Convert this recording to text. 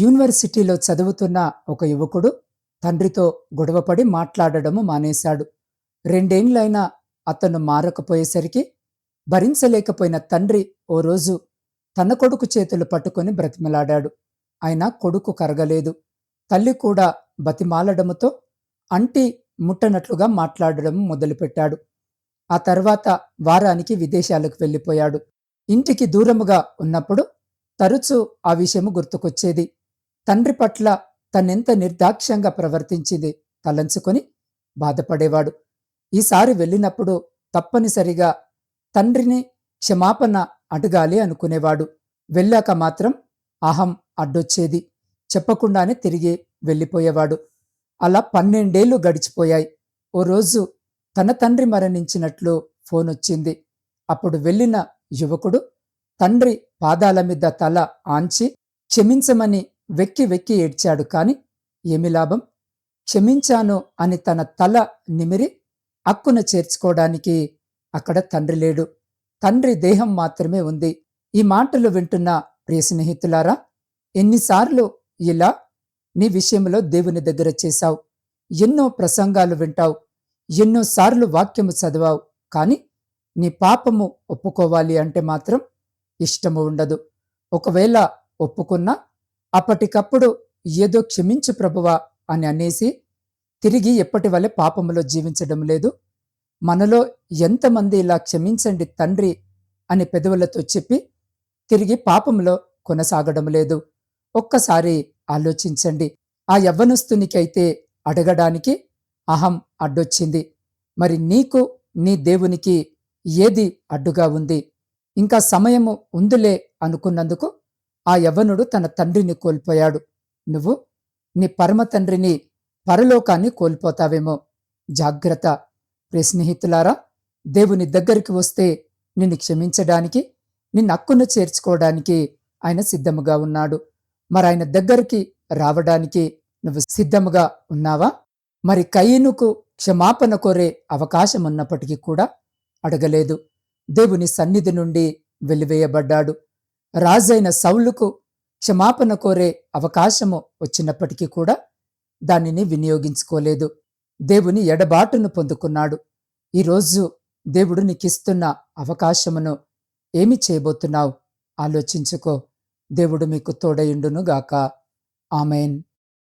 యూనివర్సిటీలో చదువుతున్న ఒక యువకుడు తండ్రితో గొడవపడి మాట్లాడడము మానేశాడు. రెండేండ్లైనా అతను మారకపోయేసరికి భరించలేకపోయిన తండ్రి ఓ రోజు తన కొడుకు చేతులు పట్టుకొని బ్రతిమలాడాడు. అయినా కొడుకు కరగలేదు. తల్లి కూడా బతిమాలడముతో అంటి ముట్టనట్లుగా మాట్లాడడం మొదలుపెట్టాడు. ఆ తర్వాత వారానికి విదేశాలకు వెళ్ళిపోయాడు. ఇంటికి దూరముగా ఉన్నప్పుడు తరచూ ఆ విషయము గుర్తుకొచ్చేది. తండ్రి పట్ల తనెంత నిర్దాక్ష్యంగా ప్రవర్తించింది తలంచుకొని బాధపడేవాడు. ఈసారి వెళ్ళినప్పుడు తప్పనిసరిగా తండ్రిని క్షమాపణ అడగాలి అనుకునేవాడు. వెళ్ళాక మాత్రం అహం అడ్డొచ్చేది. చెప్పకుండానే తిరిగి వెళ్ళిపోయేవాడు. అలా పన్నెండేళ్ళు గడిచిపోయాయి. ఓ రోజు తన తండ్రి మరణించినట్లు ఫోన్ వచ్చింది అప్పుడు వెళ్ళిన యువకుడు తండ్రి పాదాల మీద తల ఆంచి క్షమించమని వెక్కి వెక్కి ఏడ్చాడు. కాని ఏమి లాభం? క్షమించాను అని తన తల నిమిరి అక్కున చేర్చుకోవడానికి అక్కడ తండ్రి లేడు. తండ్రి దేహం మాత్రమే ఉంది. ఈ మాటలు వింటున్న ప్రియ స్నేహితులారా ఎన్నిసార్లు ఇలా నీ విషయంలో దేవుని దగ్గర చేశావు? ఎన్నో ప్రసంగాలు వింటావు. ఎన్నోసార్లు వాక్యము చదివావు. కానీ నీ పాపము ఒప్పుకోవాలి అంటే మాత్రం ఇష్టము ఉండదు. ఒకవేళ ఒప్పుకున్నా అప్పటికప్పుడు ఏదో క్షమించు ప్రభువా అని అనేసి తిరిగి ఎప్పటి వలె పాపములో జీవించడం లేదు. మనలో ఎంతమంది ఇలా క్షమించండి తండ్రి అని పెదవులతో చెప్పి తిరిగి పాపంలో కొనసాగడం లేదు. ఒక్కసారి ఆలోచించండి. ఆ యవ్వనస్తునికైతే అడగడానికి అహం అడ్డొచ్చింది. మరి నీకు నీ దేవునికి ఏది అడ్డుగా ఉంది? ఇంకా సమయము ఉందిలే అనుకున్నందుకు ఆ యవనుడు తన తండ్రిని కోల్పోయాడు. నువ్వు నీ పరమ తండ్రిని పరలోకాన్ని కోల్పోతావేమో. జాగ్రత్త. ప్రియ స్నేహితులారా దేవుని దగ్గరికి వస్తే నిన్ను క్షమించడానికి నిన్ను హక్కును చేర్చుకోవడానికి ఆయన సిద్ధముగా ఉన్నాడు. మరి ఆయన దగ్గరికి రావడానికి నువ్వు సిద్ధముగా ఉన్నావా? మరి కయ్యనుకు క్షమాపణ కోరే అవకాశం ఉన్నప్పటికీ కూడా అడగలేదు. దేవుని సన్నిధి నుండి వెలివేయబడ్డాడు. రాజైన సౌలుకు క్షమాపణ కోరే అవకాశము వచ్చినప్పటికీ కూడా దానిని వినియోగించుకోలేదు. దేవుని ఎడబాటును పొందుకున్నాడు. ఈరోజు దేవుడు నీకిస్తున్న అవకాశమును ఏమి చేయబోతున్నావు? ఆలోచించుకో. దేవుడు మీకు తోడయుండునుగాక. ఆమెన్.